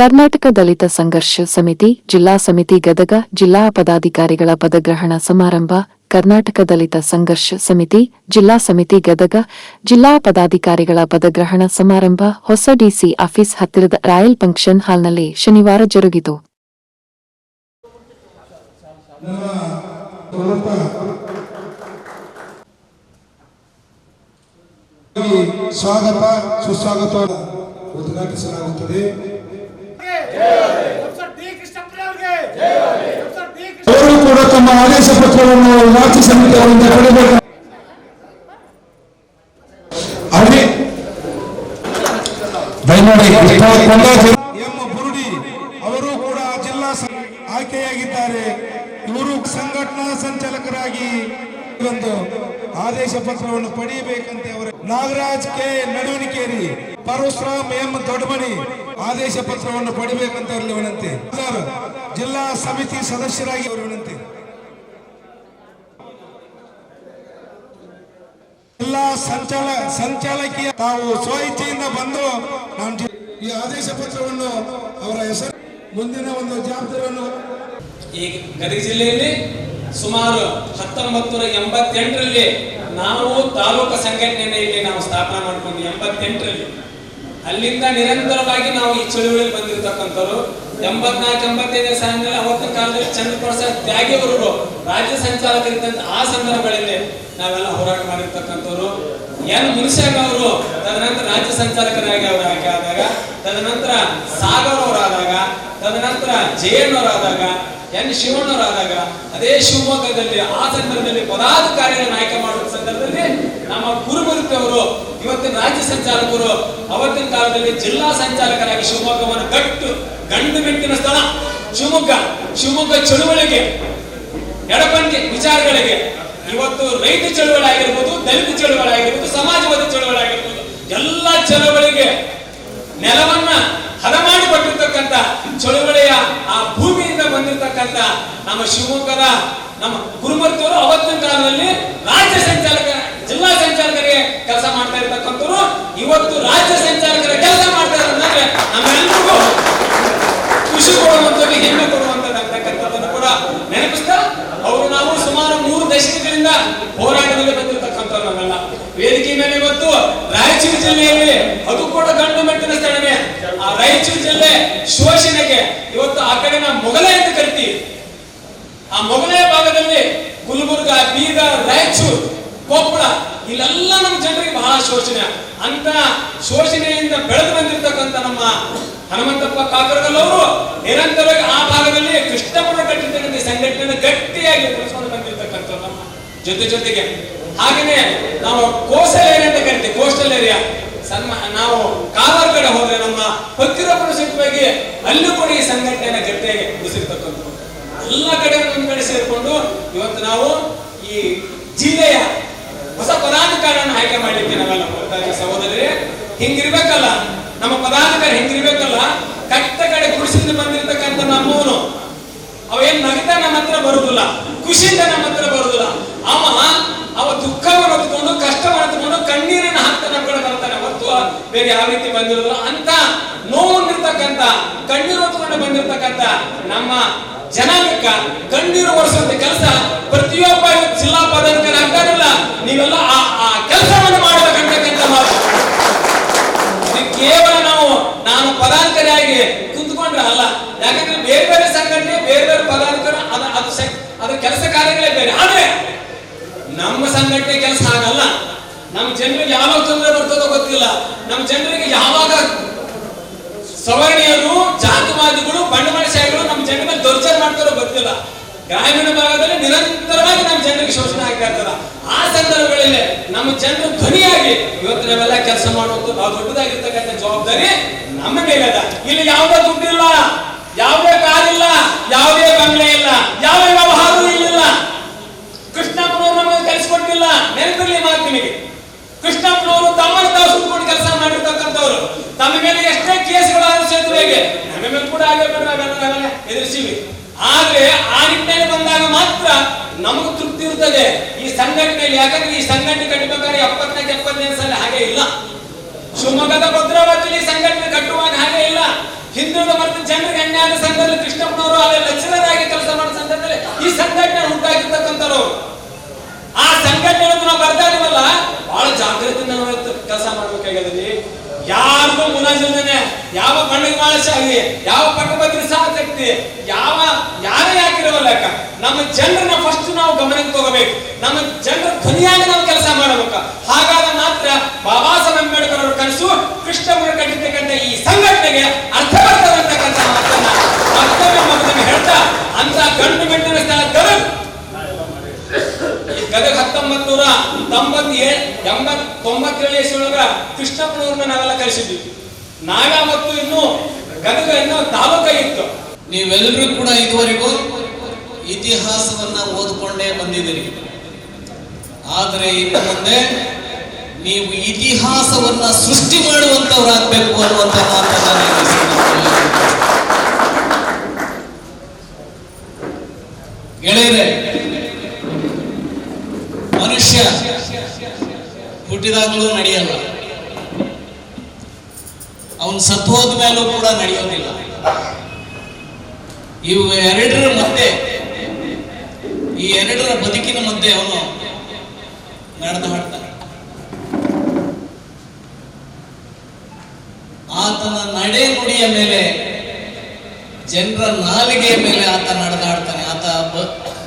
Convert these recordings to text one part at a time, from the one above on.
ಕರ್ನಾಟಕ ದಲಿತ ಸಂಘರ್ಷ ಸಮಿತಿ, ಜಿಲ್ಲಾ ಸಮಿತಿ ಗದಗ, ಜಿಲ್ಲಾ ಪದಾಧಿಕಾರಿಗಳ ಪದಗ್ರಹಣ ಸಮಾರಂಭ ಕರ್ನಾಟಕ ದಲಿತ ಸಂಘರ್ಷ ಸಮಿತಿ, ಜಿಲ್ಲಾ ಸಮಿತಿ ಗದಗ, ಜಿಲ್ಲಾ ಪದಾಧಿಕಾರಿಗಳ ಪದಗ್ರಹಣ ಸಮಾರಂಭ, ಹೊಸ ಡಿಸಿ ಆಫೀಸ್ ಹತ್ತಿರದ ರಾಯಲ್ ಫಂಕ್ಷನ್ ಹಾಲ್ನಲ್ಲಿ ಶನಿವಾರ ಜರುಗಿತು. ಸ್ವಾಗತ, ಸುಸ್ವಾಗತ ಉದ್ಘಾಟಿಸಲಾಗುತ್ತದೆ. ಅವರು ಕೂಡ ತಮ್ಮ ಆದೇಶ ಪತ್ರವನ್ನು ರಾಜ್ಯ ಸಮಿತಿ ಅವರಿಂದ ಪಡೆಯಬೇಕು ಅದೇ ದಯಮಾಡಿ ಬುರುಡಿ ಅವರು ಕೂಡ ಜಿಲ್ಲಾ ಆಯ್ಕೆಯಾಗಿದ್ದಾರೆ. ಇವರು ಸಂಘಟನಾ ಸಂಚಾಲಕರಾಗಿ ಒಂದು ಆದೇಶ ಪತ್ರವನ್ನು ಪಡೆಯಬೇಕಂತೆ ಅವರು ನಾಗರಾಜ್ ಕೆ. ನಡುವಣಿಕೇರಿ ಪರಶುರಾಮ್ ಎಂ ದೊಡ್ಡಮಣಿ ಆದೇಶ ಪತ್ರವನ್ನು ಪಡಿಬೇಕಂತ ಅವರಲ್ಲಿ ವಿನಂತಿ ಜಿಲ್ಲಾ ಸಮಿತಿ ಸದಸ್ಯರಾಗಿ ಅವರು ವಿನಂತಿ ಜಿಲ್ಲಾ ಸಂಚಾಲ ಸಂಚಾಲಕಿಯ ತಾವು ಸ್ವಇಚ್ಛೆಯಿಂದ ಬಂದು ನಾನು ಈ ಆದೇಶ ಪತ್ರವನ್ನು ಅವರ ಹೆಸರು, ಮುಂದಿನ ಒಂದು ಜವಾಬ್ದಾರಿಯನ್ನು ಈ ಗದಗ ಜಿಲ್ಲೆಯಲ್ಲಿ ಸುಮಾರು ಹತ್ತೊಂಬತ್ತು ನೂರ ಎಂಬತ್ತೆಂಟರಲ್ಲಿ ನಾವು ತಾಲೂಕು ಸಂಘಟನೆಯನ್ನು ಇಲ್ಲಿ ನಾವು ಸ್ಥಾಪನೆ ಮಾಡ್ಕೊಂಡು ಎಂಬತ್ತೆಂಟರಲ್ಲಿ. ಅಲ್ಲಿಂದ ನಿರಂತರವಾಗಿ ನಾವು ಈ ಚಳುವಳಿಯಲ್ಲಿ ಬಂದಿರತಕ್ಕಂಥವ್ರು. ಎಂಬತ್ನಾಲ್ಕು, ಎಂಬತ್ತೈದನೇ ಸಾಲಿನಲ್ಲಿ ಅವತ್ತಿನ ಕಾಲದಲ್ಲಿ ಚಂದ್ರಪ್ರಸಾದ್ ತ್ಯಾಗಿ ಅವರು ರಾಜ್ಯ ಸಂಚಾಲಕರಿದ್ದಂತ ಆ ಸಂದರ್ಭಗಳಲ್ಲಿ ನಾವೆಲ್ಲ ಹೋರಾಟ ಮಾಡಿರ್ತಕ್ಕಂಥವ್ರು. ಎನ್ ಮುನಿಸಾಗ ಅವರು, ತದನಂತರ ರಾಜ್ಯ ಸಂಚಾಲಕರಾಗಿ ಅವರು ಆಯ್ಕೆ ಆದಾಗ, ತದನಂತರ ಸಾಗರ್ ಅವರಾದಾಗ, ತದನಂತರ ಜಯಣ್ಣ ಅವರಾದಾಗ, ಎನ್ ಶಿವಣ್ಣವರಾದಾಗ ಅದೇ ಶಿವಮೊಗ್ಗದಲ್ಲಿ ಆ ಸಂದರ್ಭದಲ್ಲಿ ಪದಾಧಿಕಾರಿಗಳನ್ನು ಆಯ್ಕೆ ಮಾಡುವ ಸಂದರ್ಭದಲ್ಲಿ ನಮ್ಮ ಗುರುಮೂರ್ತಿ ಅವರು ಇವತ್ತಿನ ರಾಜ್ಯ ಸಂಚಾಲಕರು ಅವತ್ತಿನ ಕಾಲದಲ್ಲಿ ಜಿಲ್ಲಾ ಸಂಚಾಲಕರಾಗಿ ಶಿವಮೊಗ್ಗವನ್ನು ಕಟ್ಟು ಗಂಡು ಮೆಟ್ಟಿನ ಸ್ಥಳ. ಶಿವಮೊಗ್ಗ ಶಿವಮೊಗ್ಗ ಚಳುವಳಿಗೆ, ಎಡಪಂಥಿ ವಿಚಾರಗಳಿಗೆ. ಇವತ್ತು ರೈತ ಚಳುವಳಿ ಆಗಿರ್ಬೋದು ದಲಿತ ಚಳುವಳಿ ಆಗಿರ್ಬೋದು ಸಮಾಜವಾದಿ ಚಳುವಳಿ ಆಗಿರ್ಬೋದು ಎಲ್ಲ ಚಳುವಳಿಗೆ ನೆಲವನ್ನ ಹದ ಮಾಡಿ ಕೊಟ್ಟಿರ್ತಕ್ಕಂಥ ಚಳುವಳಿಯ ಆ ಭೂಮಿಯಿಂದ ಬಂದಿರತಕ್ಕಂಥ ನಮ್ಮ ಶಿವಮೊಗ್ಗದ ನಮ್ಮ ಗುರುಮೂರ್ತಿಯವರು ಅವತ್ತಿನ ಕಾಲದಲ್ಲಿ ರಾಜ್ಯ ಸಂಚಾಲಕ ಜಿಲ್ಲಾ ಸಂಚಾಲಕರಿಗೆ ಕೆಲಸ ಮಾಡ್ತಾ ಇರ್ತಕ್ಕಂಥವ್ರು, ಇವತ್ತು ರಾಜ್ಯ ಸಂಚಾಲಕರ ಕೆಲಸ ಮಾಡ್ತಾ ಇರೋದಂದ್ರೆ ನಮ್ಮೆಲ್ಲರಿಗೂ ಖುಷಿ ಕೊಡುವಂಥದ್ದು, ಹೆಮ್ಮೆ ಕೊಡುವಂತದ್ದು ಕೂಡ ನೆನಪಿಸ್ತಾ ಅವರು ನಾವು ಸುಮಾರು ಮೂರು ದಶಕಗಳಿಂದ ಹೋರಾಟದಲ್ಲಿ ಬಂದಿರತಕ್ಕಂಥವ್ರು ನಾವೆಲ್ಲ ವೇದಿಕೆ ಮೇಲೆ ಇವತ್ತು ರಾಯಚೂರು ಜಿಲ್ಲೆಯಲ್ಲಿ ಅದು ಕೂಡ ಗಂಡು ಮೆಟ್ಟಿನ ಸ್ಥಳವೇ ಆ ರಾಯಚೂರು ಜಿಲ್ಲೆ ಶೋಷಣೆಗೆ ಇವತ್ತು ಆ ಕಡೆ ನಾವು ಮೊಘಲೇ ಅಂತ ಕರಿತೀವಿ. ಆ ಮೊಘಲೇ ಭಾಗದಲ್ಲಿ ಗುಲ್ಬರ್ಗ, ಬೀದರ್, ರಾಯಚೂರು ಕೊಪ್ಪಳ. ಇಲ್ಲೆಲ್ಲ ನಮ್ಮ ಜನರಿಗೆ ಬಹಳ ಶೋಷಣೆ ಅಂತ ಶೋಷಣೆಯಿಂದ ಬೆಳೆದು ಬಂದಿರತಕ್ಕಂತ ನಮ್ಮ ಹನುಮಂತಪ್ಪ ಕಾಕರಗಲ್ಲವರು ನಿರಂತರವಾಗಿ ಆ ಭಾಗದಲ್ಲಿ ಕೃಷ್ಣಪುರ ಕಟ್ಟಿರ್ತಕ್ಕಂಥ ಸಂಘಟನೆ ಗಟ್ಟಿಯಾಗಿ ಉಳಿಸ್ಕೊಂಡು ಬಂದಿರತಕ್ಕಂಥ ನಮ್ಮ ಜೊತೆ ಜೊತೆಗೆ. ಹಾಗೇನೆ ನಾವು ಕೋಸ್ಟಲ್ ಏರಿಯಾ ಅಂತ ಕರಿತೀವಿ, ಕೋಸ್ಟಲ್ ಏರಿಯಾ ಸನ್ಮ, ನಾವು ಕಾವಾರ ಕಡೆ ಹೋದ್ರೆ ನಮ್ಮ ಫಕೀರಪುರ ಸಚಿವಾಗಿ ಅಲ್ಲೂ ಕೂಡ ಈ ಸಂಘಟನೆಯನ್ನ ಗಟ್ಟಿಯಾಗಿ ಬೆಳೆಸಿರ್ತಕ್ಕಂಥದ್ದು ಎಲ್ಲ ಕಡೆ ಒಂದ್ ಕಡೆ ಸೇರಿಕೊಂಡು ಇವತ್ತು ನಾವು ಈ ಜಿಲ್ಲೆಯ ಹೊಸ ಪದಾಧಿಕಾರಿಯನ್ನು ಆಯ್ಕೆ ಮಾಡಲಿಕ್ಕೆ ನಾವೆಲ್ಲ ಸಹೋದರರೇ. ಹಿಂಗಿರ್ಬೇಕಲ್ಲ, ನಮ್ಮ ಪದಾಧಿಕಾರಿ ಹಿಂಗಿರ್ಬೇಕಲ್ಲ ಕಟ್ಟ ಕಡೆ ಗುಡಿಸಿಂದ ಬಂದಿರತಕ್ಕಂಥ ನಮ್ಮವನು, ಅವೇನ್ ನಗತ ನಮ್ಮ ಹತ್ರ ಬರುದಿಲ್ಲ, ಖುಷಿಯಿಂದ ನಮ್ಮ ಹತ್ರ ಬರುದಿಲ್ಲ. ಅವ ಅವ ದುಃಖವನ್ನು ಹೊತ್ಕೊಂಡು ಕಷ್ಟವನ್ನು ಹೊತ್ಕೊಂಡು ಕಣ್ಣೀರಿನ ಹಾಕ್ತಾ ನಮ್ಮ ಕಡೆ ಬರ್ತಾನೆ. ಹೊತ್ತು ಬೇರೆ ಯಾವ ರೀತಿ ಬಂದಿರೋದಿಲ್ಲ ಅಂತ ನೋವಿರ್ತಕ್ಕಂಥ ಕಣ್ಣೀರು ಹೊತ್ಕೊಂಡು ಬಂದಿರತಕ್ಕಂಥ ನಮ್ಮ ಜನಾಂಗಕ್ಕ ಕಣ್ಣೀರು ಒರೆಸುವಂತ ಕೆಲಸ ಪ್ರತಿಯೊಬ್ಬ ಜಿಲ್ಲಾ ಪದಾಧಿಕಾರಿ ಆಗ್ತಾರಲ್ಲ ನೀವೆಲ್ಲ ಆ ಕೆಲಸವನ್ನು ಮಾಡಬೇಕಂತಕ್ಕಂಥ ಕೇವಲ ನಾವು, ನಾನು ಪದಾಧಿಕಾರಿಯಾಗಿ ಕುಂತ್ಕೊಂಡ್ರೆ ಅಲ್ಲ. ಯಾಕಂದ್ರೆ ಬೇರೆ ಬೇರೆ ಸಂಘಟನೆ, ಬೇರೆ ಬೇರೆ ಪದಾಧಿಕಾರಿ, ಅದ, ಅದು ಅದು ಕೆಲಸ ಕಾರ್ಯಗಳೇ ಬೇರೆ. ಆದ್ರೆ ನಮ್ಮ ಸಂಘಟನೆ ಕೆಲಸ ಆಗಲ್ಲ ನಮ್ಮ ಜನರಿಗೆ ಯಾವಾಗ ತೊಂದರೆ ಬರ್ತದೋ ಗೊತ್ತಿಲ್ಲ. ನಮ್ಮ ಜನರಿಗೆ ಯಾವಾಗ ಸವರ್ಣೀಯರು, ಜಾತಿವಾದಿಗಳು, ಬಂಡವಾಳಶಾಹಿಗಳು ನಮ್ಮ ಜನರ ಮೇಲೆ ದೌರ್ಜನ್ಯ ಮಾಡ್ತಾರೋ ಗೊತ್ತಿಲ್ಲ. ಗ್ರಾಮೀಣ ಭಾಗದಲ್ಲಿ ನಿರಂತರವಾಗಿ ನಮ್ಮ ಜನರಿಗೆ ಶೋಷಣೆ ಆಗ್ತಾ ಇರ್ತದ. ಆ ಸಂದರ್ಭಗಳಲ್ಲಿ ನಮ್ಮ ಜನರು ಧ್ವನಿಯಾಗಿ, ಇವತ್ತು ನಾವೆಲ್ಲ ಕೆಲಸ ಮಾಡುವಂತ ನಾವು ದೊಡ್ಡದಾಗಿರ್ತಕ್ಕಂಥ ಜವಾಬ್ದಾರಿ ನಮ್ಮ ಮೇಲೆ ಅದ ಇಲ್ಲಿ ಯಾವುದೇ ದುಡ್ಡಿಲ್ಲ, ಯಾವುದೇ ಕಾರಿಲ್ಲ, ಯಾವುದೇ ಬಂಗ್ಲೆ ಇಲ್ಲ ಯಾವ ವ್ಯವಹಾರವೂ ಇಲ್ಲ ಕೃಷ್ಣಪ್ಪನವರು ನಮಗೆ ಕಲಿಸ್ಕೊಟ್ಟಿಲ್ಲ. ನೆನಪಿರ್ಲಿ ಮಾತು ನಿಮಗೆ ಕೃಷ್ಣಪ್ಪನವರು ತಮ್ಮನ್ನು ತಾವು ಸುತ್ತಕೊಂಡು ಕೆಲಸ ತಮ್ಮ ಮೇಲೆ ಎಷ್ಟೇ ಕೇಸ್ಗಳಾದ್ರೂ ಸೇತುವೆಗೆ ನಮ್ಮ ಮೇಲೆ ಕೂಡ ಆಗಬೇಕು ನಾವೆಲ್ಲ ಎದುರಿಸಿವಿ. ಆದ್ರೆ ಆ ನಿಟ್ಟಿನಲ್ಲಿ ಬಂದಾಗ ಮಾತ್ರ ನಮಗೂ ತೃಪ್ತಿ ಇರ್ತದೆ. ಈ ಸಂಘಟನೆಯಲ್ಲಿ ಯಾಕಂದ್ರೆ ಈ ಸಂಘಟನೆ ಕಟ್ಟಬೇಕಾದ್ರೆ ಎಪ್ಪತ್ನಾಲ್ಕು ಎಪ್ಪತ್ತೈದು ಸಲ ಹಾಗೆ ಇಲ್ಲ. ಶಿವಮೊಗ್ಗದ ಭದ್ರಾವತಿಯಲ್ಲಿ ಸಂಘಟನೆ ಕಟ್ಟುವಾಗ ಹಾಗೆ ಇಲ್ಲ. ಹಿಂದುಳಿದ ಮತ್ತು ಜನರಿಗೆ ಅನ್ಯಾಯ ಸಂಘದಲ್ಲಿ ಕೃಷ್ಣಪ್ಪನವರು ಅಲ್ಲಿ ಲೆಕ್ಚರರ್ ಕೆಲಸ ಮಾಡೋ ಸಂದರ್ಭದಲ್ಲಿ ಈ ಸಂಘಟನೆ ಹುಟ್ಟಾಗಿರ್ತಕ್ಕಂಥವ್ರು ಆ ಸಂಘಟನೆ ನಾವು ಬರ್ತಾ ಇದೀವಲ್ಲ, ಬಹಳ ಜಾಗೃತಿಯಿಂದ ನಾವು ಕೆಲಸ ಮಾಡ್ಬೇಕಾಗ್ಯದಲ್ಲಿ ಯಾರ್ದು ಮುನಾಜಿಲ್ದೇನೆ ಯಾವ ಬಣ್ಣಗೆ ಆಗಲಿ, ಯಾವ ಪಕ್ಕಪತ್ರ ಸಾಧಕ್ತಿ ಯಾವ ಯಾರೇ ಯಾಕಿರೋ ಅಕ್ಕ, ನಮ್ಮ ಜನರನ್ನ ಫಸ್ಟ್ ನಾವು ಗಮನಕ್ಕೆ ತಗೋಬೇಕು. ನಮ್ಮ ಜನರ ಧ್ವನಿಯಾಗಿ ನಾವು ಕೆಲಸ ಮಾಡಬೇಕು. ಹಾಗಾದ ಮಾತ್ರ ಬಾಬಾ ಸಾಹೇಬ್ ಅಂಬೇಡ್ಕರ್ ಅವರ ಕನಸು ಕೃಷ್ಣ ಕಟ್ಟಿರ್ತಕ್ಕಂಥ ಈ ಸಂಘಟನೆಗೆ ಅರ್ಥ ಬರ್ತದೆ ಅಂತಕ್ಕಂಥ ಮಾತನ್ನ ಮತ್ತೊಮ್ಮೆ ಮಗನಿಗೆ ಹೇಳ್ತಾ ಅಂತ ಗಂಡು ಮೆಟ್ಟಿನ ಸ್ಥಳ ಗದಗ ಈ ಗದಗ ಹತ್ತೊಂಬತ್ ನೂರ ತೊಂಬತ್ ಎಂಬತ್ ತೊಂಬತ್ತೇಳು ಇಸ್ವಿಯೊಳಗ ಕೃಷ್ಣಪ್ಪನವ್ರನ್ನ ನಾವೆಲ್ಲ ಕಳಿಸಿದ್ವಿ ನಾಗ ಮತ್ತು ಇನ್ನು ಗದಗ ಇನ್ನೂ ಇತ್ತು. ನೀವೆಲ್ಲರೂ ಕೂಡ ಇದುವರೆಗೂ ಇತಿಹಾಸವನ್ನ ಓದ್ಕೊಂಡೇ ಬಂದಿದ್ದೀರಿ. ಆದರೆ ಇನ್ನು ಮುಂದೆ ನೀವು ಇತಿಹಾಸವನ್ನ ಸೃಷ್ಟಿ ಮಾಡುವಂತವರಾಗಬೇಕು ಅನ್ನುವಂತ ಮಾತನ್ನ ಗೆಳೆಯರೆ ಮನುಷ್ಯ ಹುಟ್ಟಿದಾಗಲೂ ನಡೆಯಲ್ಲ. ಅವನು ಸತ್ತು ಹೋದ ಮೇಲೂ ಕೂಡ ನಡೆಯೋದಿಲ್ಲ. ಇವು ಎರಡರ ಮಧ್ಯೆ, ಈ ಎರಡರ ಬದುಕಿನ ಮಧ್ಯೆ ಅವನು ನಡೆದು ಹಾಡ್ತಾನೆ. ಆತನ ನಡೆ ನುಡಿಯ ಮೇಲೆ, ಜನರ ನಾಲಿಗೆಯ ಮೇಲೆ ಆತ ನಡೆದಾಡ್ತಾನೆ ಆತ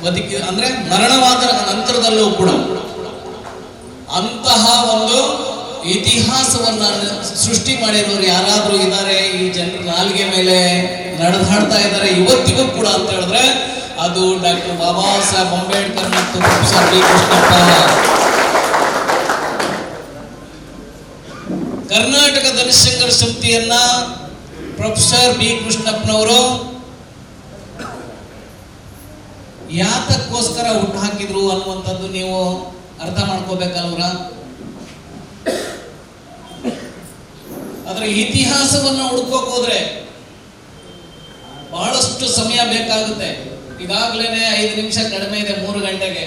ಬದುಕಿ ಅಂದ್ರೆ ಮರಣವಾದ ನಂತರದಲ್ಲೂ ಕೂಡ ಅಂತಹ ಒಂದು ಇತಿಹಾಸವನ್ನ ಸೃಷ್ಟಿ ಮಾಡಿರೋರು ಯಾರಾದ್ರೂ ಇದ್ದಾರೆ ಈ ಜನರ ನಾಲ್ಗೆ ಮೇಲೆ ನಡೆದಾಡ್ತಾ ಇದ್ದಾರೆ ಇವತ್ತಿಗೂ ಕೂಡ ಅಂತ ಹೇಳಿದ್ರೆ ಅದು ಡಾಕ್ಟರ್ ಬಾಬಾ ಸಾಹೇಬ್ ಅಂಬೇಡ್ಕರ್ ಮತ್ತು ಪ್ರೊಫೆಸರ್ ಡಿ ಕೃಷ್ಣಪ್ಪ. ಕರ್ನಾಟಕ ದಲಿತ ಸಮಿತಿಯನ್ನ ಪ್ರೊಫೆಸರ್ ಬಿ ಕೃಷ್ಣಪ್ಪನವರು ಯಾತಕ್ಕೋಸ್ಕರ ಹುಟ್ಟು ಹಾಕಿದ್ರು ಅನ್ನುವಂಥದ್ದು ನೀವು ಅರ್ಥ ಮಾಡ್ಕೋಬೇಕಲ್ವ್ರ? ಅದರ ಇತಿಹಾಸವನ್ನ ಹುಡ್ಕೋಕ್ ಹೋದ್ರೆ ಬಹಳಷ್ಟು ಸಮಯ ಬೇಕಾಗುತ್ತೆ. ಈಗಾಗಲೇ ಐದು ನಿಮಿಷ ಕಡಿಮೆ ಇದೆ ಮೂರು ಗಂಟೆಗೆ.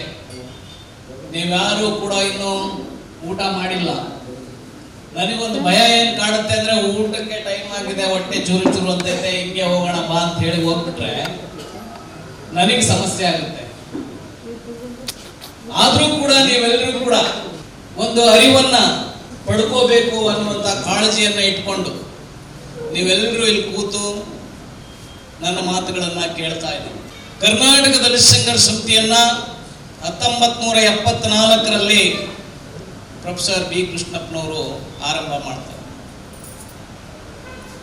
ನೀವ್ಯಾರು ಕೂಡ ಇನ್ನು ಊಟ ಮಾಡಿಲ್ಲ. ನನಗೊಂದು ಭಯ ಏನ್ ಕಾಡುತ್ತೆ ಅಂದ್ರೆ ಊಟಕ್ಕೆ ಟೈಮ್ ಆಗಿದೆ, ಹೊಟ್ಟೆ ಚೂರು ಚೂರು ಅಂತೈತೆ, ಹಿಂಗೆ ಹೋಗೋಣ ಬಾ ಅಂತ ಹೇಳಿ ಹೋಗ್ಬಿಟ್ರೆ ನನಗೆ ಸಮಸ್ಯೆ ಆಗುತ್ತೆ. ಆದ್ರೂ ಕೂಡ ನೀವೆಲ್ಲರೂ ಕೂಡ ಒಂದು ಅರಿವನ್ನ ಪಡ್ಕೋಬೇಕು ಅನ್ನುವಂತ ಕಾಳಜಿಯನ್ನ ಇಟ್ಕೊಂಡು ನೀವೆಲ್ಲರೂ ಇಲ್ಲಿ ಕೂತು ನನ್ನ ಮಾತುಗಳನ್ನ ಕೇಳ್ತಾ ಇದ್ದೀನಿ. ಕರ್ನಾಟಕ ದಲಿತ ಸಂಘರ್ಷ ಸಮಿತಿಯನ್ನ ಹತ್ತೊಂಬತ್ ನೂರ ಎಪ್ಪತ್ನಾಲ್ಕರಲ್ಲಿ ಪ್ರೊಫೆಸರ್ ಬಿ ಕೃಷ್ಣಪ್ಪನವರು ಆರಂಭ ಮಾಡ್ತಾರೆ.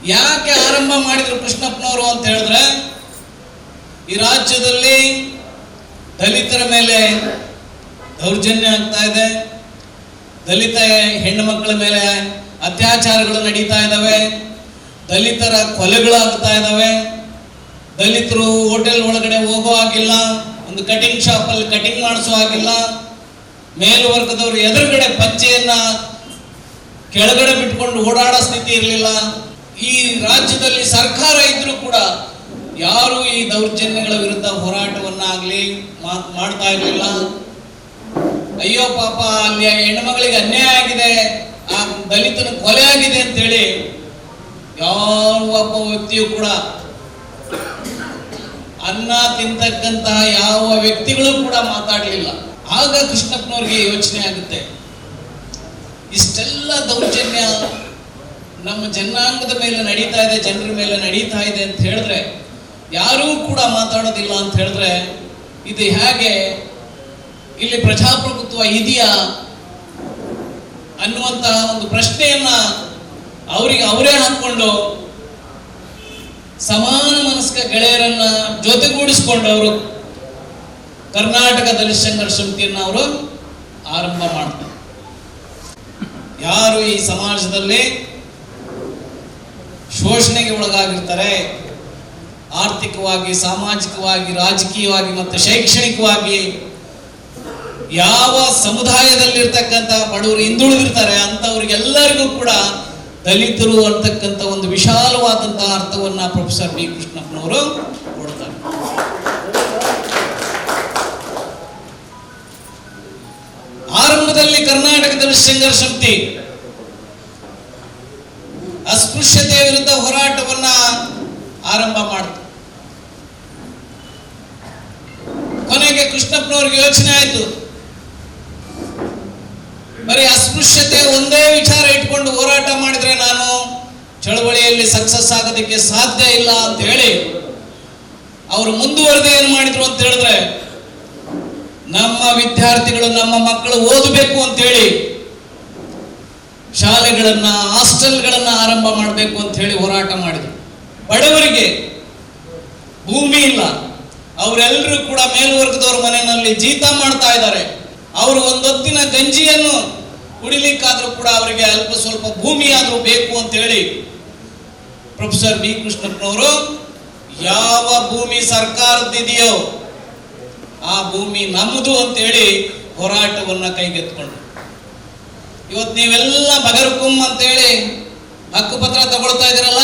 ಯಾಕೆ ಆರಂಭ ಮಾಡಿದ್ರು ಕೃಷ್ಣಪ್ಪನವರು ಅಂತ ಹೇಳಿದ್ರೆ ಈ ರಾಜ್ಯದಲ್ಲಿ ದಲಿತರ ಮೇಲೆ ದೌರ್ಜನ್ಯ ಆಗ್ತಾ ಇದೆ. ದಲಿತ ಹೆಣ್ಣು ಮಕ್ಕಳ ಮೇಲೆ ಅತ್ಯಾಚಾರಗಳು ನಡೀತಾ ಇದ್ದಾವೆ ದಲಿತರ ಕೊಲೆಗಳಾಗ್ತಾ ಇದ್ದಾವೆ ದಲಿತರು ಹೋಟೆಲ್ ಒಳಗಡೆ ಹೋಗೋ ಹಾಗಿಲ್ಲ, ಒಂದು ಕಟಿಂಗ್ ಶಾಪಲ್ಲಿ ಕಟಿಂಗ್ ಮಾಡಿಸೋ ಹಾಗಿಲ್ಲ. ಮೇಲ್ವರ್ಗದವರು ಎದುರುಗಡೆ ಪಚ್ಚೆಯನ್ನ ಕೆಳಗಡೆ ಬಿಟ್ಕೊಂಡು ಓಡಾಡೋ ಸ್ಥಿತಿ ಇರಲಿಲ್ಲ. ಈ ರಾಜ್ಯದಲ್ಲಿ ಸರ್ಕಾರ ಇದ್ರೂ ಕೂಡ ಯಾರು ಈ ದೌರ್ಜನ್ಯಗಳ ವಿರುದ್ಧ ಹೋರಾಟವನ್ನಾಗಲಿ ಮಾಡ್ತಾ ಇರಲಿಲ್ಲ. ಅಯ್ಯೋ ಪಾಪ, ಅಲ್ಲಿ ಹೆಣ್ಮಗಳಿಗೆ ಅನ್ಯಾಯ ಆಗಿದೆ. ಆ ದಲಿತನ ಕೊಲೆ ಆಗಿದೆ ಅಂತೇಳಿ ಯಾವ ಒಬ್ಬ ವ್ಯಕ್ತಿಯು ಕೂಡ ಅನ್ನ ತಿಂತಕ್ಕಂತಹ ಯಾವ ವ್ಯಕ್ತಿಗಳು ಕೂಡ ಮಾತಾಡಲಿಲ್ಲ. ಆಗ ಕೃಷ್ಣಪ್ಪನವ್ರಿಗೆ ಯೋಚನೆ ಆಗುತ್ತೆ. ಇಷ್ಟೆಲ್ಲ ದೌರ್ಜನ್ಯ ನಮ್ಮ ಜನಾಂಗದ ಮೇಲೆ ನಡೀತಾ ಇದೆ, ಜನರ ಮೇಲೆ ನಡೀತಾ ಇದೆ ಅಂತ ಹೇಳಿದ್ರೆ ಯಾರೂ ಕೂಡ ಮಾತಾಡೋದಿಲ್ಲ ಅಂತ ಹೇಳಿದ್ರೆ ಇದು ಹೇಗೆ? ಇಲ್ಲಿ ಪ್ರಜಾಪ್ರಭುತ್ವ ಇದೆಯಾ? ಅನ್ನುವಂತಹ ಒಂದು ಪ್ರಶ್ನೆಯನ್ನ ಅವರಿಗೆ ಅವರೇ ಹಾಕೊಂಡು ಸಮಾನ ಮನಸ್ಕ ಗೆಳೆಯರನ್ನ ಜೊತೆಗೂಡಿಸಿಕೊಂಡು ಅವರು ಕರ್ನಾಟಕ ದಲಿತ ಸಂಘರ್ಷ ಸಮಿತಿಯನ್ನು ಅವರು ಆರಂಭ ಮಾಡ್ತಾರೆ. ಯಾರು ಈ ಸಮಾಜದಲ್ಲಿ ಶೋಷಣೆಗೆ ಒಳಗಾಗಿರ್ತಾರೆ? ಆರ್ಥಿಕವಾಗಿ, ಸಾಮಾಜಿಕವಾಗಿ, ರಾಜಕೀಯವಾಗಿ ಮತ್ತು ಶೈಕ್ಷಣಿಕವಾಗಿ ಯಾವ ಸಮುದಾಯದಲ್ಲಿರ್ತಕ್ಕಂಥ ಬಡವರು ಹಿಂದುಳಿದಿರ್ತಾರೆ ಅಂಥವ್ರಿಗೆಲ್ಲರಿಗೂ ಕೂಡ ದಲಿತರು ಅಂತಕ್ಕಂಥ ಒಂದು ವಿಶಾಲವಾದಂತಹ ಅರ್ಥವನ್ನ ಪ್ರೊಫೆಸರ್ ಬಿ ಕೃಷ್ಣಪ್ಪನವರು ಕೊಡ್ತಾರೆ ಆರಂಭದಲ್ಲಿ ಕರ್ನಾಟಕದಲ್ಲಿ ಸಂಘರ್ಷ ಶಕ್ತಿ. ಅಸ್ಪೃಶ್ಯತೆಯ ವಿರುದ್ಧ ಹೋರಾಟವನ್ನ ಆರಂಭ ಮಾಡ್ತು ಕೃಷ್ಣಪ್ಪನವ್ರಿಗೆ ಯೋಚನೆ ಆಯ್ತು. ಬರೀ ಅಸ್ಪೃಶ್ಯತೆ ಒಂದೇ ವಿಚಾರ ಇಟ್ಕೊಂಡು ಹೋರಾಟ ಮಾಡಿದ್ರೆ ನಾನು ಚಳವಳಿಯಲ್ಲಿ ಸಕ್ಸಸ್ ಆಗೋದಕ್ಕೆ ಸಾಧ್ಯ ಇಲ್ಲ ಅಂತ ಹೇಳಿ ಅವರು ಮುಂದುವರೆದು ಏನು ಮಾಡಿದ್ರು ಅಂತ ಹೇಳಿದ್ರೆ, ನಮ್ಮ ವಿದ್ಯಾರ್ಥಿಗಳು, ನಮ್ಮ ಮಕ್ಕಳು ಓದಬೇಕು ಅಂತ ಹೇಳಿ ಶಾಲೆಗಳನ್ನ, ಹಾಸ್ಟೆಲ್ಗಳನ್ನ ಆರಂಭ ಮಾಡಬೇಕು ಅಂತ ಹೇಳಿ ಹೋರಾಟ ಮಾಡಿದ್ರು. ಬಡವರಿಗೆ ಭೂಮಿ ಇಲ್ಲ. ಅವರೆಲ್ಲರೂ ಕೂಡ ಮೇಲ್ವರ್ಗದವ್ರ ಮನೆಯಲ್ಲಿ ಜೀತ ಮಾಡ್ತಾ ಇದ್ದಾರೆ. ಅವರು ಒಂದೊತ್ತಿನ ಗಂಜಿಯನ್ನು ಕುಡಿಲಿಕ್ಕಾದ್ರೂ ಕೂಡ ಅವರಿಗೆ ಅಲ್ಪ ಸ್ವಲ್ಪ ಭೂಮಿ ಆದರೂ ಬೇಕು ಅಂತ ಹೇಳಿ ಪ್ರೊಫೆಸರ್ ಬಿ ಕೃಷ್ಣಪ್ಪನವರು, ಯಾವ ಭೂಮಿ ಸರ್ಕಾರದಿದೆಯೋ ಆ ಭೂಮಿ ನಮ್ಮದು ಅಂತ ಹೇಳಿ ಹೋರಾಟವನ್ನ ಕೈಗೆತ್ಕೊಂಡು ಇವತ್ತು ನೀವೆಲ್ಲ ಬಗರ್ಕುಂ ಅಂತ ಹೇಳಿ ಹಕ್ಕುಪತ್ರ ತಗೊಳ್ತಾ ಇದ್ದೀರಲ್ಲ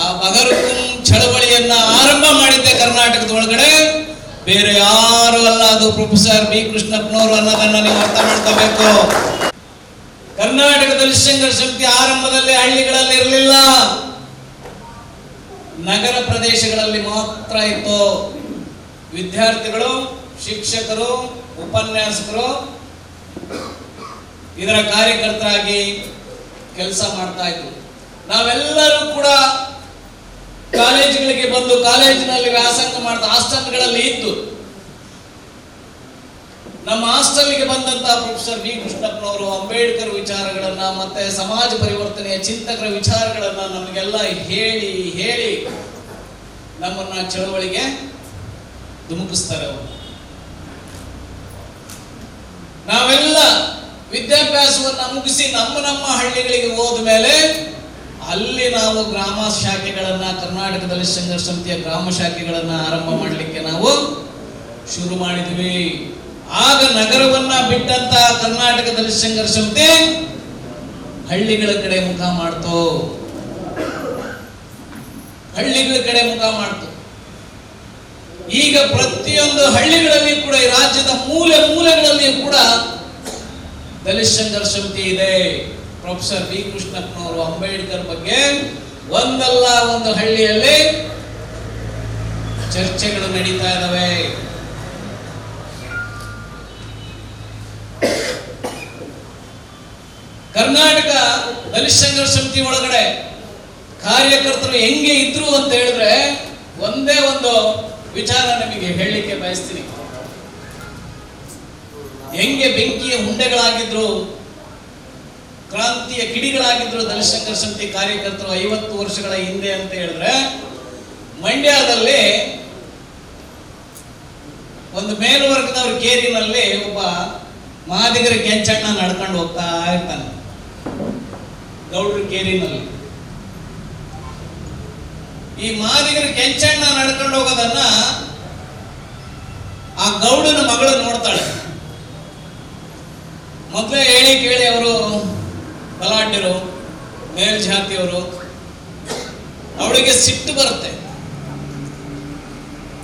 ಆ ಮಗರುಕುಂ ಚಳವಳಿಯನ್ನ ಆರಂಭ ಮಾಡಿದ್ದೆ ಕರ್ನಾಟಕದ ಒಳಗಡೆ ಬೇರೆ ಯಾರು ಅಲ್ಲ, ಅದು ಪ್ರೊಫೆಸರ್ ಬಿ ಕೃಷ್ಣಪ್ಪನವರು ಅನ್ನೋದನ್ನ ನೀವು ಅರ್ಥ ಮಾಡ್ಕೋಬೇಕು. ಕರ್ನಾಟಕದಲ್ಲಿ ಸಂಘರ್ಷ ಶಕ್ತಿ ಆರಂಭದಲ್ಲಿ ಹಳ್ಳಿಗಳಲ್ಲಿ ಇರಲಿಲ್ಲ. ನಗರ ಪ್ರದೇಶಗಳಲ್ಲಿ ಮಾತ್ರ ಇತ್ತು. ವಿದ್ಯಾರ್ಥಿಗಳು, ಶಿಕ್ಷಕರು, ಉಪನ್ಯಾಸಕರು ಇದರ ಕಾರ್ಯಕರ್ತರಾಗಿ ಕೆಲಸ ಮಾಡ್ತಾ ಇದ್ರು. ನಾವೆಲ್ಲರೂ ಕೂಡ ಕಾಲೇಜುಗಳಿಗೆ ಬಂದು ಕಾಲೇಜಿನಲ್ಲಿ ವ್ಯಾಸಂಗ ಮಾಡಿದ ಹಾಸ್ಟೆಲ್ಗಳಲ್ಲಿ ಇದ್ದು, ನಮ್ಮ ಹಾಸ್ಟೆಲ್ಗೆ ಬಂದಂತ ಪ್ರೊಫೆಸರ್ ಬಿ ಕೃಷ್ಣಪ್ಪನವರು ಅಂಬೇಡ್ಕರ್ ವಿಚಾರಗಳನ್ನ ಮತ್ತೆ ಸಮಾಜ ಪರಿವರ್ತನೆಯ ಚಿಂತಕರ ವಿಚಾರಗಳನ್ನ ನಮಗೆಲ್ಲ ಹೇಳಿ ಹೇಳಿ ನಮ್ಮನ್ನ ಚಳವಳಿಗೆ ಧುಮುಕಿಸ್ತಾರೆ ಅವರು. ನಾವೆಲ್ಲ ವಿದ್ಯಾಭ್ಯಾಸವನ್ನ ಮುಗಿಸಿ ನಮ್ಮ ನಮ್ಮ ಹಳ್ಳಿಗಳಿಗೆ ಹೋದ ಮೇಲೆ ಅಲ್ಲಿ ನಾವು ಗ್ರಾಮ ಶಾಖೆಗಳನ್ನ, ಕರ್ನಾಟಕದಲ್ಲಿ ಸಂಘರ್ಷ ಸಮಿತಿಯ ಗ್ರಾಮ ಶಾಖೆಗಳನ್ನ ಆರಂಭ ಮಾಡಲಿಕ್ಕೆ ನಾವು ಶುರು ಮಾಡಿದ್ವಿ. ಆಗ ನಗರವನ್ನ ಬಿಟ್ಟಂತ ಕರ್ನಾಟಕದಲ್ಲಿ ಸಂಘರ್ಷ ಸಮಿತಿ ಹಳ್ಳಿಗಳ ಕಡೆ ಮುಖ ಮಾಡ್ತು. ಹಳ್ಳಿಗಳ ಕಡೆ ಮುಖ ಮಾಡ್ತು. ಈಗ ಪ್ರತಿಯೊಂದು ಹಳ್ಳಿಗಳಲ್ಲಿ ಕೂಡ, ಈ ರಾಜ್ಯದ ಮೂಲೆ ಮೂಲೆಗಳಲ್ಲಿ ಕೂಡ ದಲಿತ ಸಂಘರ್ಷ ಸಮಿತಿ ಇದೆ. ಪ್ರೊಫೆಸರ್ ಬಿ ಕೃಷ್ಣಪ್ಪನವರು ಅಂಬೇಡ್ಕರ್ ಬಗ್ಗೆ ಒಂದಲ್ಲ ಒಂದು ಹಳ್ಳಿಯಲ್ಲಿ ಚರ್ಚೆಗಳು ನಡೀತಾ ಇದಾವೆ. ಕರ್ನಾಟಕ ದಲಿತ ಸಂಘರ್ಷ ಸಮಿತಿ ಒಳಗಡೆ ಕಾರ್ಯಕರ್ತರು ಹೆಂಗೆ ಇದ್ರು ಅಂತ ಹೇಳಿದ್ರೆ ಒಂದೇ ಒಂದು ವಿಚಾರ ನಿಮಗೆ ಹೇಳಲಿಕ್ಕೆ ಬಯಸ್ತೀನಿ. ಹೆಂಗೆ ಬೆಂಕಿಯ ಹುಂಡೆಗಳಾಗಿದ್ರು ಕ್ರಾಂತಿಯ ಕಿಡಿಗಳಾಗಿದ್ರು ದಲಿತಶಂಕರ ಸಮಿತಿ ಕಾರ್ಯಕರ್ತರು ಐವತ್ತು ವರ್ಷಗಳ ಹಿಂದೆ ಅಂತ ಹೇಳಿದ್ರೆ, ಮಂಡ್ಯದಲ್ಲಿ ಒಂದು ಮೇಲ್ವರ್ಗದವ್ರ ಕೇರಿನಲ್ಲಿ ಒಬ್ಬ ಮಹಾದಿಗರ ಕೆಂಚಣ್ಣ ನಡ್ಕೊಂಡು ಹೋಗ್ತಾ ಇರ್ತಾನೆ. ಗೌಡ್ರ ಕೇರಿನಲ್ಲಿ. ಈ ಮಾದಿಗರ ಕೆಂಚಣ್ಣ ನಡ್ಕೊಂಡು ಹೋಗೋದನ್ನ ಆ ಗೌಡನ ಮಗಳು ನೋಡ್ತಾಳೆ. ಮೊದಲೇ ಹೇಳಿ ಕೇಳಿ ಅವರು ಬಲಾಢ್ಯರು ಮೇಲ್ಜಾತಿಯವರು, ಅವಳಿಗೆ ಸಿಟ್ಟು ಬರುತ್ತೆ.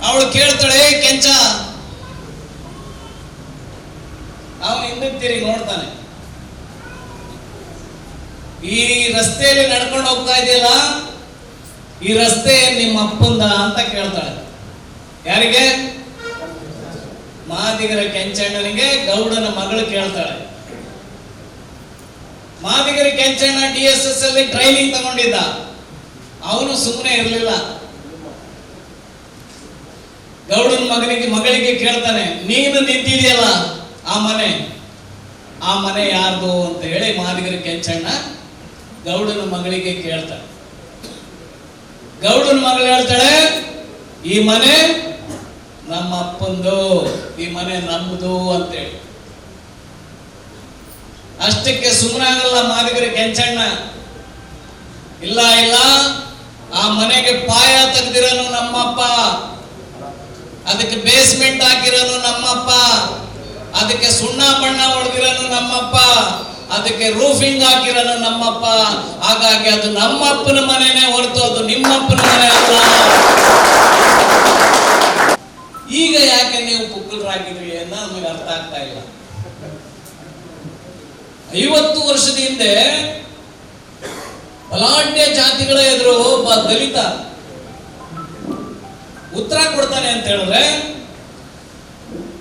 ಅವಳು ಕೇಳ್ತಾಳೆ "ಏ ಕೆಂಚ, ಅವನು ಹಿಂದಕ್ಕೆ ತಿರುಗಿ ನೋಡ್ತಾನೆ. ಈ ರಸ್ತೆಯಲ್ಲಿ ನಡ್ಕೊಂಡು ಹೋಗ್ತಾ ಇದೆಯಲ್ಲ, ಈ ರಸ್ತೆ ನಿಮ್ಮ ಅಪ್ಪಂದ ಅಂತ ಕೇಳ್ತಾಳೆ. ಯಾರಿಗೆ? ಮಾದಿಗರ ಕೆಂಚಣ್ಣನಿಗೆ ಗೌಡನ ಮಗಳು ಕೇಳ್ತಾಳೆ. ಮಾದಿಗರ ಕೆಂಚಣ್ಣ ಡಿ ಎಸ್ ಎಸ್ ಅಲ್ಲಿ ಟ್ರೈನಿಂಗ್ ತಗೊಂಡಿದ್ದ. ಅವನು ಸುಮ್ಮನೆ ಇರಲಿಲ್ಲ. ಗೌಡನ ಮಗನಿಗೆ ಮಗಳಿಗೆ ಕೇಳ್ತಾನೆ, ನೀನು ನಿಂತಿದೆಯಲ್ಲ, ಆ ಮನೆ ಆ ಮನೆ ಯಾರ್ದು? ಅಂತ ಹೇಳಿ ಮಾದಿಗರ ಕೆಂಚಣ್ಣ ಗೌಡನ ಮಗಳಿಗೆ ಕೇಳ್ತಾನೆ. ಗೌಡನ ಮಗಳು ಹೇಳ್ತಾಳೆ, ಈ ಮನೆ ನಮ್ಮ ಅಪ್ಪಂದು ಈ ಮನೆ ನಮ್ಮದು ಅಂತೇಳಿ ಅಷ್ಟಕ್ಕೆ ಸುಮ್ಮನಾಗಲ್ಲ ಮಾದಿಗರ ಕೆಂಚಣ್ಣ. ಇಲ್ಲ ಇಲ್ಲ. ಆ ಮನೆಗೆ ಪಾಯ ತೆಗ್ದಿರೋನು ನಮ್ಮಪ್ಪ. ಅದಕ್ಕೆ ಬೇಸ್ಮೆಂಟ್ ಹಾಕಿರೋನು ನಮ್ಮಪ್ಪ. ಅದಕ್ಕೆ ಸುಣ್ಣ ಬಣ್ಣ ಹೊಡೆದಿರೋನು ನಮ್ಮಪ್ಪ. ಅದಕ್ಕೆ ರೂಫಿಂಗ್ ಹಾಕಿರೋನು ನಮ್ಮಪ್ಪ. ಹಾಗಾಗಿ ಅದು ನಮ್ಮಪ್ಪನ ಮನೆನೇ ಹೊರತು ಅದು ನಿಮ್ಮಪ್ಪನ ಮನೆ ಅಲ್ಲ. ಈಗ ಯಾಕೆ ನೀವು ಪುಕ್ಕಲರಾಗಿದ್ರಿ ಅಂತ ನಮಗೆ ಅರ್ಥ ಆಗ್ತಾ ಇಲ್ಲ. ಐವತ್ತು ವರ್ಷದ ಹಿಂದೆ ಬಲಾಢ್ಯ ಜಾತಿಗಳ ಎದುರು ಒಬ್ಬ ದಲಿತ ಉತ್ತರ ಕೊಡ್ತಾನೆ ಅಂತ ಹೇಳಿದ್ರೆ,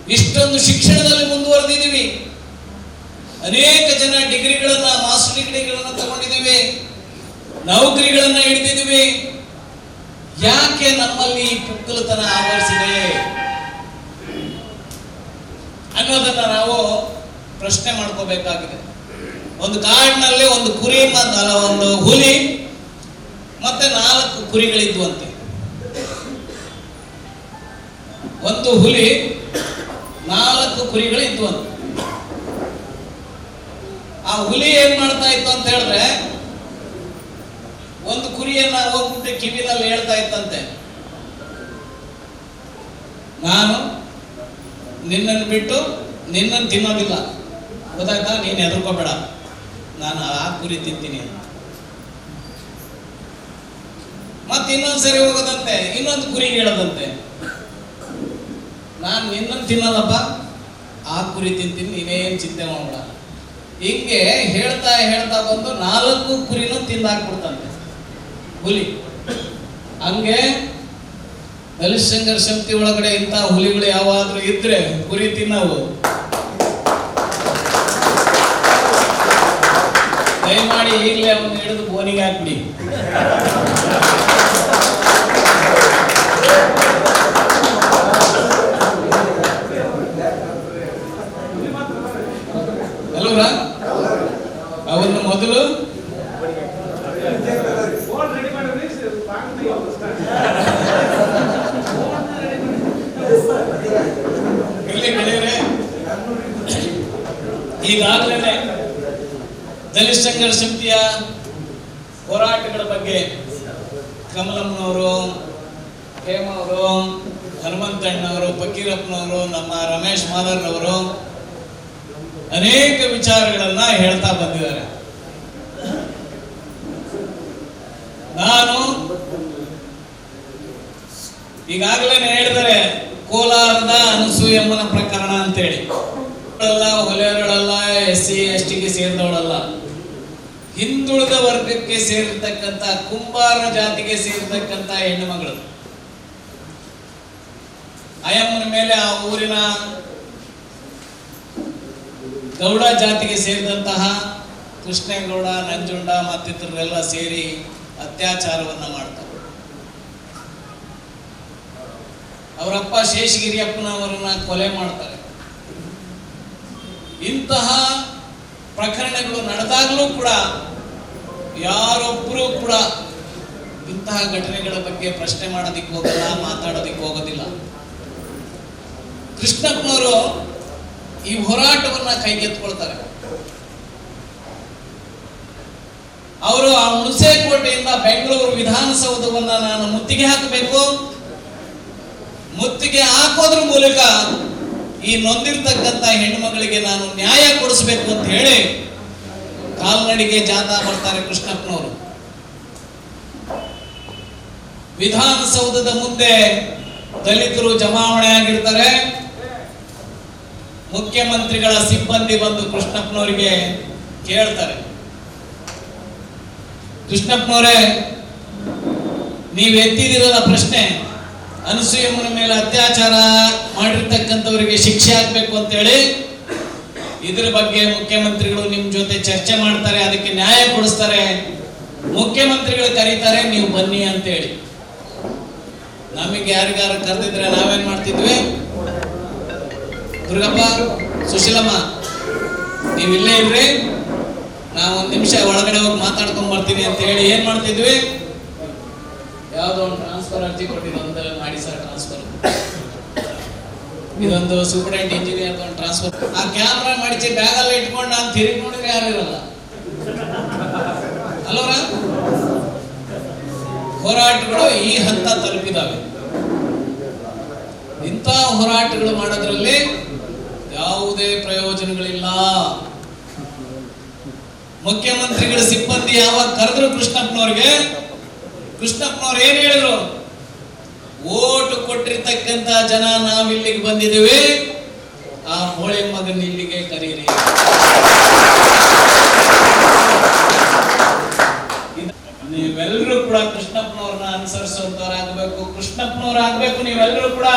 ಇಷ್ಟೊಂದು ಶಿಕ್ಷಣದಲ್ಲಿ ಮುಂದುವರೆದಿದ್ದೀವಿ. ಅನೇಕ ಜನ ಡಿಗ್ರಿಗಳನ್ನ, ಮಾಸ್ಟರ್ ಡಿಗ್ರಿಗಳನ್ನ ತಗೊಂಡಿದ್ದೀವಿ. ನೌಕರಿಗಳನ್ನ ಹಿಡಿದಿದ್ದೀವಿ. ಯಾಕೆ ನಮ್ಮಲ್ಲಿ ಪುಕ್ಕಲತನ ಆವರಿಸಿದೆ? ಅನ್ನೋದನ್ನ ನಾವು ಪ್ರಶ್ನೆ ಮಾಡ್ಕೋಬೇಕಾಗಿದೆ. ಒಂದು ಕಾಡಿನಲ್ಲಿ ಒಂದು ಕುರಿ ಅಲ್ಲ, ಒಂದು ಹುಲಿ ಮತ್ತೆ ನಾಲ್ಕು ಕುರಿಗಳಿದ್ವಂತೆ ಒಂದು ಹುಲಿ ನಾಲ್ಕು ಕುರಿಗಳಿದ್ವು ಅಂತ ಆ ಹುಲಿ ಏನ್ ಮಾಡ್ತಾ ಇತ್ತು ಅಂತ ಹೇಳಿದ್ರೆ ಒಂದು ಕುರಿಯನ್ನ ಹೋಗ್ಬಿಟ್ಟು ಕಿವಿನಲ್ಲಿ ಹೇಳ್ತಾ ಇತ್ತಂತೆ. ನಾನು ನಿನ್ನನ್ನು ಬಿಟ್ಟು ನಿನ್ನನ್ನು ತಿನ್ನೋದಿಲ್ಲ. ಗೊತ್ತಾಯ್ತಾ? ನೀನು ಹೆದರ್ಕೋಬೇಡ. ನಾನು ಆ ಕುರಿ ತಿಂತೀನಿ ಅಂತ. ಮತ್ತೆ ಇನ್ನೊಂದು ಸರಿ ಹೋಗೋದಂತೆ, ಇನ್ನೊಂದು ಕುರಿ ಹೇಳದಂತೆ. ನಾನು ನಿನ್ನನ್ನು ತಿನ್ನಲ್ಲಪ್ಪ, ಆ ಕುರಿ ತಿಂತೀನಿ, ನೀನೇನು ಚಿಂತೆ ಮಾಡಬೇಡ. ಹಿಂಗೆ ಹೇಳ್ತಾ ಹೇಳ್ತಾ ಬಂದು ನಾಲ್ಕು ಕುರಿನೂ ತಿಂದಾಕ್ಬಿಡ್ತಂತೆ. ಹುಲಿ. ಹಂಗೆ ದಲಿತ ಶಕ್ತಿ ಒಳಗಡೆ ಇಂಥ ಹುಲಿಗಳು ಯಾವಾದ್ರೂ ಇದ್ರೆ ಕುರಿ ತಿನ್ನವು. ದಯಮಾಡಿ ಈಗಲೇ ಅವನು ಹಿಡಿದು ಬೋನಿಗೆ ಹಾಕ್ಬಿಡಿ. ಅಲ್ವರ ಮೊದಲು? ಈಗ ದಲಿತ ಸಂಘರ್ಷ ಸಮಿತಿಯ ಹೋರಾಟಗಳ ಬಗ್ಗೆ ಕಮಲಮ್ಮನವರು ಹೇಮ ಅವರು ಹನುಮಂತಣ್ಣವರು ಫಕೀರಪ್ಪನವರು, ನಮ್ಮ ರಮೇಶ್ ಮಾದರ್ನವರು ಅನೇಕ ವಿಚಾರಗಳನ್ನ ಹೇಳ್ತಾ ಬಂದಿದ್ದಾರೆ. ನಾನು ಈಗಾಗಲೇ ಹೇಳಿದರೆ ಕೋಲಾರದ ಅನಸೂಯಮ್ಮನ ಪ್ರಕರಣ ಅಂತೇಳಿ. ಹೇಳಿ ಹೊಲೆಯರಳಲ್ಲ ಎಸ್ ಸಿ ಎಸ್ ಟಿಗೆ ಸೇರಿದವಳಲ್ಲ. ಹಿಂದುಳಿದ ವರ್ಗಕ್ಕೆ ಸೇರಿರ್ತಕ್ಕಂಥ ಕುಂಬಾರ ಜಾತಿಗೆ ಸೇರಿರ್ತಕ್ಕಂಥ ಹೆಣ್ಣು ಮಗಳು. ಅಯ್ಯಮ್ಮನ ಮೇಲೆ ಆ ಊರಿನ ಗೌಡ ಜಾತಿಗೆ ಸೇರಿದಂತಹ ಕೃಷ್ಣೇಗೌಡ, ನಂಜುಂಡ ಮತ್ತಿತರರೆಲ್ಲ ಸೇರಿ ಅತ್ಯಾಚಾರವನ್ನ ಮಾಡ್ತಾರೆ. ಅವರಪ್ಪ ಶೇಷಗಿರಿಯಪ್ಪನವರನ್ನ ಕೊಲೆ ಮಾಡ್ತಾರೆ. ಇಂತಹ ಪ್ರಕರಣಗಳು ನಡೆದಾಗಲೂ ಕೂಡ ಯಾರೊಬ್ಬರೂ ಕೂಡ ಇಂತಹ ಘಟನೆಗಳ ಬಗ್ಗೆ ಪ್ರಶ್ನೆ ಮಾಡೋದಿಕ್ಕೆ ಹೋಗಲ್ಲ, ಮಾತಾಡೋದಿಕ್ಕೆ ಹೋಗೋದಿಲ್ಲ. ಕೃಷ್ಣಪ್ಪನವರು ಈ ಹೋರಾಟವನ್ನ ಕೈಗೆತ್ಕೊಳ್ತಾರೆ ಅವರು ಆ ಹುಣಸೇಕೋಟೆಯಿಂದ ಬೆಂಗಳೂರು ವಿಧಾನಸೌಧವನ್ನ ನಾನು ಮುತ್ತಿಗೆ ಹಾಕಬೇಕು. ಮುತ್ತಿಗೆ ಹಾಕೋದ್ರ ಮೂಲಕ ಈ ನೊಂದಿರ್ತಕ್ಕಂಥ ಹೆಣ್ಮಗಳಿಗೆ ನಾನು ನ್ಯಾಯ ಕೊಡಿಸ್ಬೇಕು ಅಂತ ಹೇಳಿ ಕಾಲ್ನಡಿಗೆ ಜಾಥಾ ಬರ್ತಾರೆ ಕೃಷ್ಣಪ್ಪನವರು. ವಿಧಾನಸೌಧದ ಮುಂದೆ ದಲಿತರು ಜಮಾವಣೆ ಆಗಿರ್ತಾರೆ. ಮುಖ್ಯಮಂತ್ರಿಗಳ ಸಿಬ್ಬಂದಿ ಬಂದು ಕೃಷ್ಣಪ್ಪನವರಿಗೆ ಕೇಳ್ತಾರೆ. ಕೃಷ್ಣಪ್ಪನವರೇ ನೀವು ಎತ್ತಿದಿರಲ್ಲ ಪ್ರಶ್ನೆ, ಅನಸೂಯಮ್ಮನ ಮೇಲೆ ಅತ್ಯಾಚಾರ ಮಾಡಿರ್ತಕ್ಕಂಥವರಿಗೆ ಶಿಕ್ಷೆ ಆಗ್ಬೇಕು ಅಂತೇಳಿ ಇದ್ರ ಬಗ್ಗೆ ಮುಖ್ಯಮಂತ್ರಿಗಳು ನಿಮ್ ಜೊತೆ ಚರ್ಚೆ ಮಾಡ್ತಾರೆ, ಅದಕ್ಕೆ ನ್ಯಾಯ ಕೊಡಿಸ್ತಾರೆ. ಮುಖ್ಯಮಂತ್ರಿಗಳು ಕರೀತಾರೆ, ನೀವು ಬನ್ನಿ ಅಂತ ಹೇಳಿ ನಮಗೆ ಯಾರಿಗಾರ ಕರೆದಿದ್ರೆ ನಾವೇನ್ ಮಾಡ್ತಿದ್ವಿ? ದುರ್ಗಪ್ಪ, ಸುಶೀಲಮ್ಮ, ನೀವು ಇಲ್ಲೇ ಇರ್ರಿ. ನಾವು ಒಂದ್ ನಿಮಿಷ ಒಳಗಡೆ ಹೋಗಿ ಮಾತಾಡ್ಕೊಂಡ್ ಬರ್ತೀನಿ ಅಂತ ಹೇಳಿ ಏನ್ ಮಾಡ್ತಿದ್ವಿ? ಯಾವ್ದೋ ಒಂದು ಟ್ರಾನ್ಸ್ಫರ್ ಅರ್ಜಿ ಕೊಟ್ಟಿದ್ದು ಮಾಡಿ ಸರ್. ಇದೊಂದು ಸೂಪರ್ಡೆಂಟ್ ಇಂಜಿನಿಯರ್ ಟ್ರಾನ್ಸ್ಫರ್ ಆ ಕ್ಯಾಮ್ರಾ ಮಾಡಿಸಿ ಬ್ಯಾಗಲ್ಲಿ ಇಟ್ಕೊಂಡು ನಾನು ತಿರುಗಿ ನೋಡಿದ್ರೆ ಯಾರು ಇರಲ್ಲ. ಅಲ್ವರ ಹೋರಾಟಗಳು ಈ ಹಂತ ತಲುಪಿದಾವೆ. ಇಂಥ ಹೋರಾಟಗಳು ಮಾಡೋದ್ರಲ್ಲಿ ಯಾವುದೇ ಪ್ರಯೋಜನಗಳಿಲ್ಲ. ಮುಖ್ಯಮಂತ್ರಿಗಳ ಸಿಬ್ಬಂದಿ ಯಾವಾಗ ಕರೆದ್ರು ಕೃಷ್ಣಪ್ಪನವ್ರಿಗೆ, ಕೃಷ್ಣಪ್ಪನವ್ರು ಏನ್ ಹೇಳಿದ್ರು? ಕೊಟ್ಟಿರ್ತಕ್ಕಂತ ಜನ ನಾವಿಲ್ಲಿಗೆ ಬಂದಿದ್ದೇವೆ. ಆ ಹೋಳೆ ಮಗನ ಇಲ್ಲಿಗೆ ಕರೀರಿ. ನೀವೆಲ್ಲರೂ ಕೂಡ ಕೃಷ್ಣಪ್ಪನವ್ರ ಕೃಷ್ಣಪ್ಪನವ್ರನ್ನ ಅನುಸರಿಸುವಂತವ್ರಾಗಬೇಕು. ಕೃಷ್ಣಪ್ಪನವ್ರಾಗಬೇಕು ನೀವೆಲ್ಲರೂ ಕೂಡ.